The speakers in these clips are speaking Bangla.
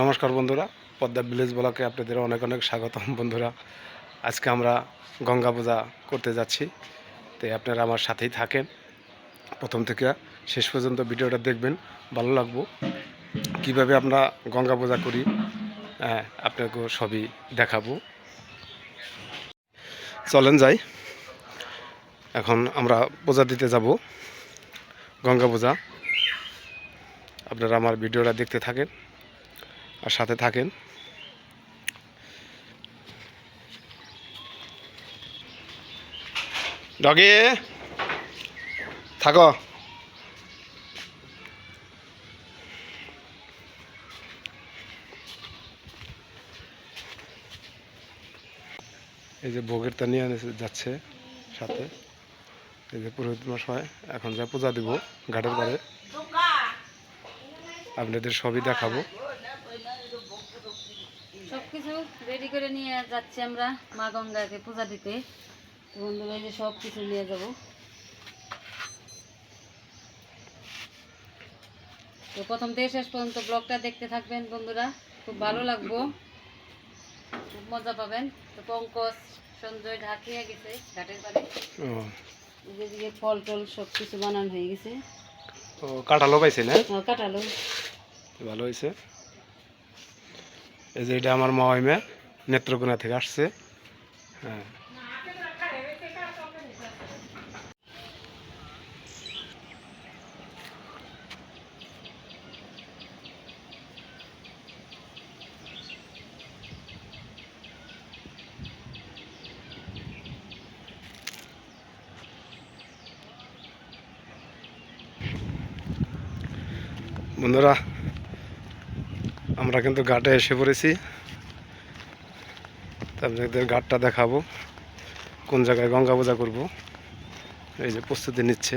নমস্কার বন্ধুরা পদ্মা ভিলেজ ব্লকে আপনাদের অনেক অনেক স্বাগতম বন্ধুরা। আজকে আমরা গঙ্গা পূজা করতে যাচ্ছি তো আপনারা আমার সাথেই থাকেন। প্রথম থেকে শেষ পর্যন্ত ভিডিওটা দেখবেন ভালো লাগবো। কীভাবে আমরা গঙ্গা পূজা করি হ্যাঁ, আপনাকে সবই দেখাবো। চলেন যাই এখন আমরা পূজা দিতে যাব গঙ্গা পূজা। আপনারা আমার ভিডিওটা দেখতে থাকেন। আর সাথে থাকেন। ডগি, থাকো। এই যে ভোগের তা নিয়ে যাচ্ছে সাথে। এই যে পুরোহিত মশাই এখন যা পূজা দিব ঘাটের পাড়ে আপনাদের সবই দেখাবো। রেডি করে নিয়ে যাচ্ছি আমরা মা গঙ্গাকে পূজা দিতে। বন্ধুরা এই যে সব কিছু নিয়ে যাব। তো প্রথম থেকে শেষ পর্যন্ত ব্লগটা দেখতে থাকবেন বন্ধুরা খুব ভালো লাগবো। খুব মজা পাবেন। তো পঙ্কজ সঞ্জয় ঢাকিয়ে গেছে ঘাটের পাড়ে। ও। এদিকে ফল টল সব কিছু বানানো হয়ে গেছে। ও কাঁঠালও পাইছে না আর কাটালো ভালো হয়েছে। এই যে এটা আমার মাওয়াইমা নেত্রকোনা থেকে আসছে। হ্যাঁ। বন্ধুরা আমরা কিন্তু ঘাটে এসে পড়েছি। তাদের ঘাটটা দেখাবো। কোন জায়গায় গঙ্গা পূজা করব। এই যে প্রস্তুতি নিচ্ছে।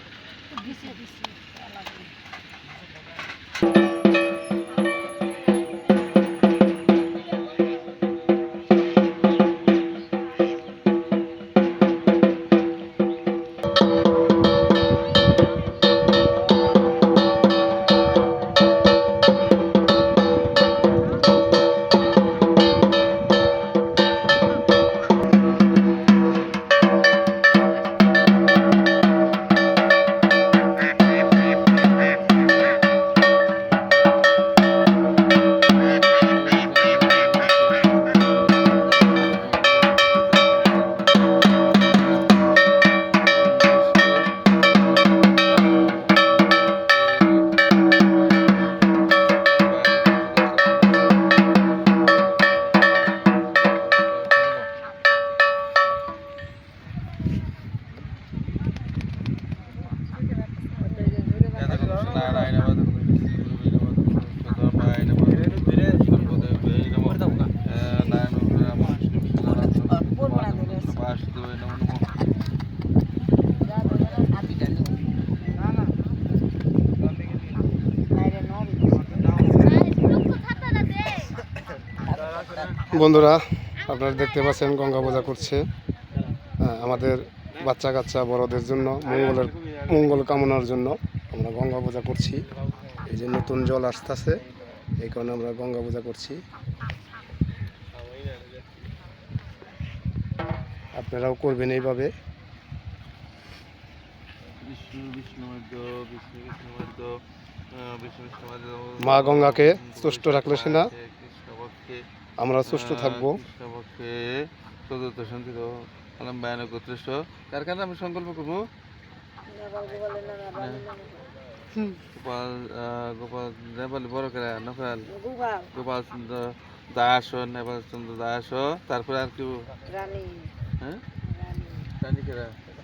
নারায়ণ বন্ধুরা আপনারা দেখতে পাচ্ছেন গঙ্গা পূজা করছে। হ্যাঁ, আমাদের বাচ্চা কাচ্চা বড়দের জন্য মঙ্গলের মঙ্গল কামনার জন্য আমরা গঙ্গা পূজা করছি। এই যে নতুন জল আসতেছে এই কারণে আমরা গঙ্গা পূজা করছি। আপনারাও করবেন এইভাবে। মা গঙ্গাকে তুষ্ট রাখলে সে না কৃষ্ণপক্ষে আমরা সুস্থ থাকব। চতুর্থ শান্তি কার কারণে আমি সংকল্প করব? গোপাল আহ, গোপাল নেপালি বড় কেরা নকরাল গোপাল। চন্দ্র দাস নেপাল চন্দ্র দাস। তারপরে আর কি হ্যাঁ? রানী কেরা?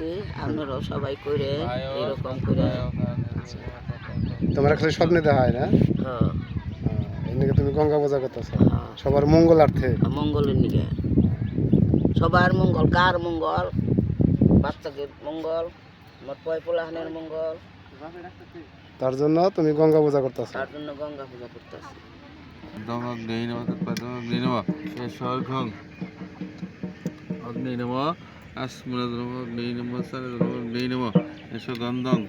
পূজা করতেছি আপনারাও সবাই করে এরকম করে। তোমরা খালি স্বপ্নে দেখা হয় না? হ্যাঁ, এদিকে তুমি গঙ্গা পূজা করতেছো। হ্যাঁ, সবার মঙ্গলার্থে মঙ্গলের নিকে। সবার মঙ্গল কার মঙ্গল? বাচ্চাকে মঙ্গল আমার পয় পোলাহানের মঙ্গল। তার জন্য তুমি গঙ্গা পূজা করতেছো। তার জন্য গঙ্গা পূজা করতেছি। দং অগ্নি নম তৎপদম অগ্নি নম স্বর্ঘং অগ্নি আসমনদ্রম অগ্নি নম সনদ্রম অগ্নি নম এস গন্ধং।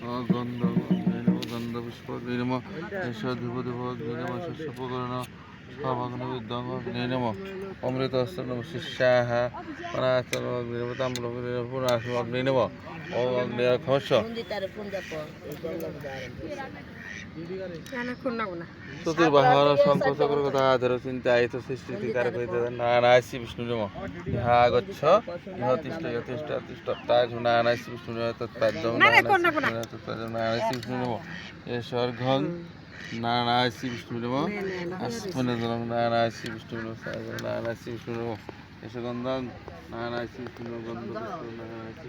নম গন্ধ পুষ্প অগ্নি নম এস ধূপ ধূপ অগ্নি নম শস্যপকরণ স্বভগ্ন বিদ্যং নম অমৃত নম শিষ্যাহ খমস্য চতুর্বাহন শঙ্কচক্র কথা আধার চিন্তা আয়ত সৃষ্টি কারক হইতে নানায়সি বিষ্ণু ইহা গচ্ছ ইহ তিষ্ঠ ইহ তিষ্ঠ তাজ নানায়সি বিষ্ণু তৎপাদ্যম নানায়সি বিষ্ণু নম এশ্বর্ঘং নানায়সি বিষ্ণু নম আস্মনদলং নানায়সি বিষ্ণু নানায়সি বিষ্ণু নম এসগন্ধং নানায়সি বিষ্ণু নম গন্ধ বিষ্ণু নানায়সি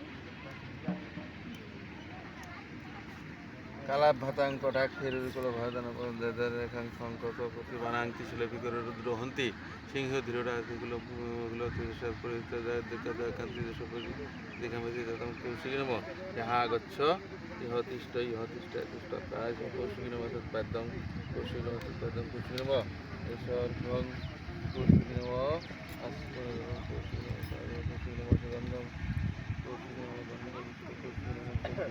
গুলো গুলো তিরসব পরিহিত যায় দেখা যায় কান্তি দেশ দেখা মেদি ততম কৌশিক নম যাহা গচ্ছ ইহ তিষ্ঠ ইহ তিষ্ঠ তিষ্ঠ কাজ কৌশিক নম তৎপাদ্যং কৌশিক নম তৎপাদ্যং কৌশিক নম ঈশ্বর ভং কৌশিক নম আস্পদ কৌশিক নম কৌশিক নম সুগন্ধম কৌশিক নম গন্ধম কৌশিক নম কৌশিক নম শুভকরণ সভাগন বিদ্যং কৌশিক নম অমৃত অস্ত্র নম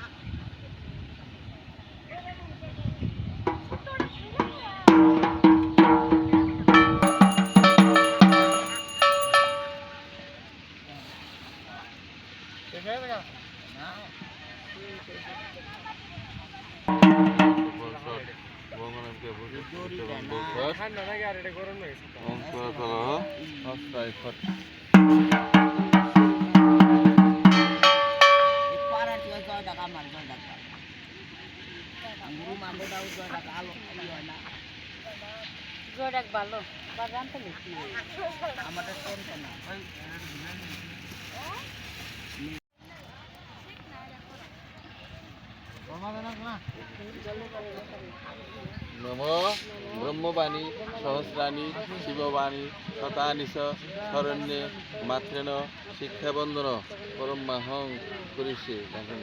জোড়াক ভালো বা জানতে লিখি আমাদের টেনশন না নম ব্রহ্মবাণী সহস্রাণী শিববাণী শতানিশ শরণ্যে মাত্রেন করিষ্যে দেখেন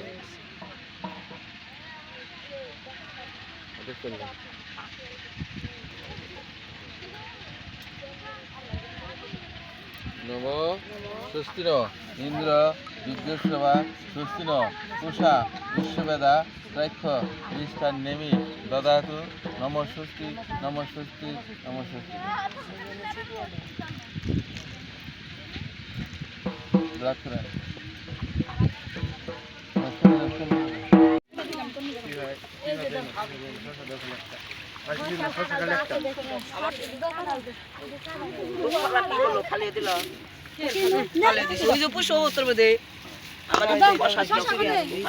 এটা চলবে। নম স্বস্তির ইন্দ্র বিদ্যুৎসভা স্বস্তিন পুষা বিশ্ববেদা ত্রাক্ষ নিষ্ঠান নেমি, দদাতু, নম স্বস্তি নম স্বস্তি নম স্বস্তি। খালি দিল খালি দিছে ওই যে পুষো উত্তর দে আমার বসা ওই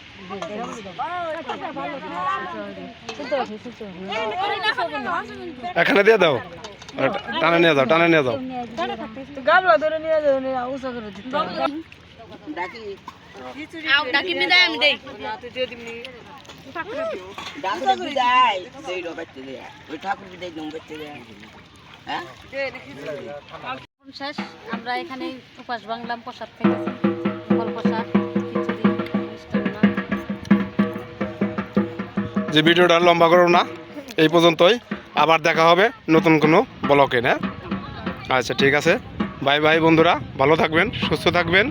এখানে দিয়ে দাও। টানে নিয়ে যাও টানে নিয়ে যাও। ডাকি ডাকি বিদায় আমি দেই ঠাকুর বিদায় দেই রে বাচ্চা দে ওই ঠাকুর বিদায় দম বাচ্চা দে হ্যাঁ এখন শেষ আমরা এখানে উপাস বাংলাম প্রসাদ খেতেছি যে ভিডিওটা লম্বা করো না, এই পর্যন্তই। আবার দেখা হবে নতুন কোনো ব্লকে, না? আচ্ছা ঠিক আছে। বাই বাই বন্ধুরা, ভালো থাকবেন, সুস্থ থাকবেন।